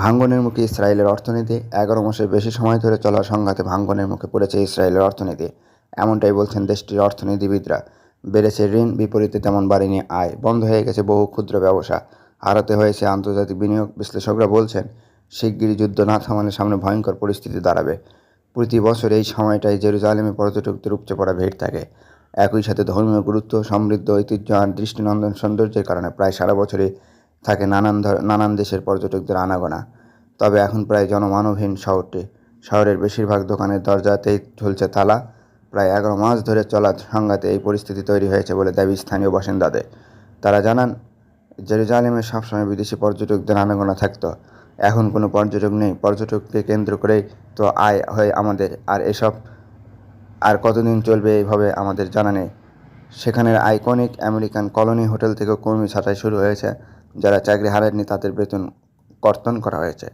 ভাঙ্গনের মুখে ইসরায়েলের অর্থনীতি। এগারো মাসের বেশি সময় ধরে চলা সংঘাতে ভাঙ্গনের মুখে পড়েছে ইসরায়েলের অর্থনীতি। এমনটাই বলছেন দেশটির অর্থনীতিবিদরা। বেড়েছে ঋণ, বিপরীতে তেমন বাড়েনি আয়। বন্ধ হয়ে গেছে বহু ক্ষুদ্র ব্যবসা। হারাতে হয়েছে আন্তর্জাতিক বিনিয়োগ বিশ্লেষকরা বলছেন, শিগগিরই যুদ্ধ না থামালে সামনে ভয়ঙ্কর পরিস্থিতি দাঁড়াবে। প্রতি বছর এই সময়টায় জেরুজালেমে পর্যটকদের উপচে পড়া ভিড় থাকে। একই সাথে ধর্মীয় গুরুত্ব, সমৃদ্ধ ঐতিহ্য আর দৃষ্টিনন্দন সৌন্দর্যের কারণে প্রায় সারা বছরই থাকে নানান নানান দেশের পর্যটকদের আনাগোনা। তবে এখন প্রায় জনমানবহীন শহরটি। শহরের বেশিরভাগ দোকানের দরজাতেই ঝুলছে তালা। প্রায় এগারো মাস ধরে চলা সংঘাতে এই পরিস্থিতি তৈরি হয়েছে বলে দাবি স্থানীয় বাসিন্দাদের। তারা জানান, জেরুজালেমে সবসময় বিদেশি পর্যটকদের আনাগোনা থাকতো। এখন কোনো পর্যটক নেই। পর্যটককে কেন্দ্র করেই তো আয় হয় আমাদের। আর এসব, আর কতদিন চলবে এইভাবে আমাদের জানা নেই। সেখানের আইকনিক আমেরিকান কলোনি হোটেল থেকেও কর্মী ছাঁটাই শুরু হয়েছে। যারা চাকরি হারায়নি তাদের বেতন কর্তন করা হয়েছে।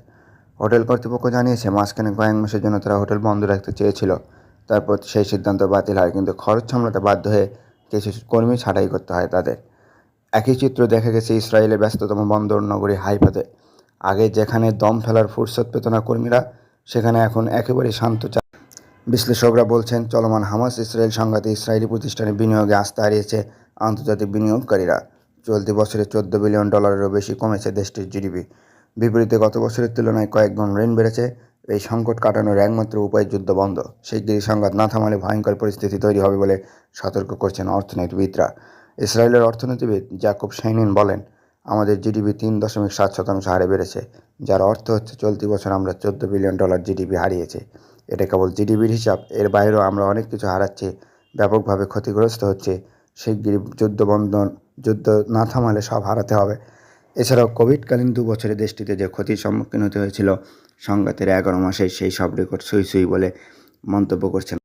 হোটেল কর্তৃপক্ষ জানিয়েছে, মাঝখানে কয়েক মাসের জন্য তারা হোটেল বন্ধ রাখতে চেয়েছিল। তারপর সেই সিদ্ধান্ত বাতিল হয়, কিন্তু খরচ সামলাতে বাধ্য হয়ে কিছু কর্মী ছাঁটাই করতে হয় তাদের। একই চিত্র দেখা গেছে ইসরায়েলের ব্যস্ততম বন্দর নগরী হাইফাতে। আগে যেখানে দম ফেলার ফুরসত পেত না কর্মীরা, সেখানে এখন একেবারে শান্ত চা বিশ্লেষকরা বলছেন, চলমান হামাস ইসরায়েল সংঘাতে ইসরায়েলি প্রতিষ্ঠানে বিনিয়োগে আস্থা হারিয়েছে আন্তর্জাতিক বিনিয়োগকারীরা। চলতি বছরে চোদ্দ বিলিয়ন ডলারেরও বেশি কমেছে দেশটির জিডিপি। বিপরীতে গত বছরের তুলনায় কয়েক গুণ ঋণ বেড়েছে। এই সংকট কাটানোর একমাত্র উপায় যুদ্ধ বন্ধ। শিগগিরই সংঘাত না থামালে ভয়ঙ্কর পরিস্থিতি তৈরি হবে বলে সতর্ক করছেন অর্থনীতিবিদরা। ইসরায়েলের অর্থনীতিবিদ জাকব শাইনিন বলেন, আমাদের জিডিপি তিন দশমিক সাত শতাংশ হারে বেড়েছে, যার অর্থ হচ্ছে চলতি বছর আমরা চোদ্দ বিলিয়ন ডলার জিডিপি হারিয়েছি। এটা কেবল জিডিপির হিসাব, এর বাইরেও আমরা অনেক কিছু হারাচ্ছি, ব্যাপকভাবে ক্ষতিগ্রস্ত হচ্ছে শিগগিরই যুদ্ধবন্ধন যুদ্ধ না থামালে সব হারাতে হবে। এছাড়াও কোভিডকালীন দু বছরে দেশটিতে যে ক্ষতির সম্মুখীন হতে হয়েছিল, সংঘাতের এগারো মাসে সেই সব রেকর্ড সই সই বলে মন্তব্য করছেন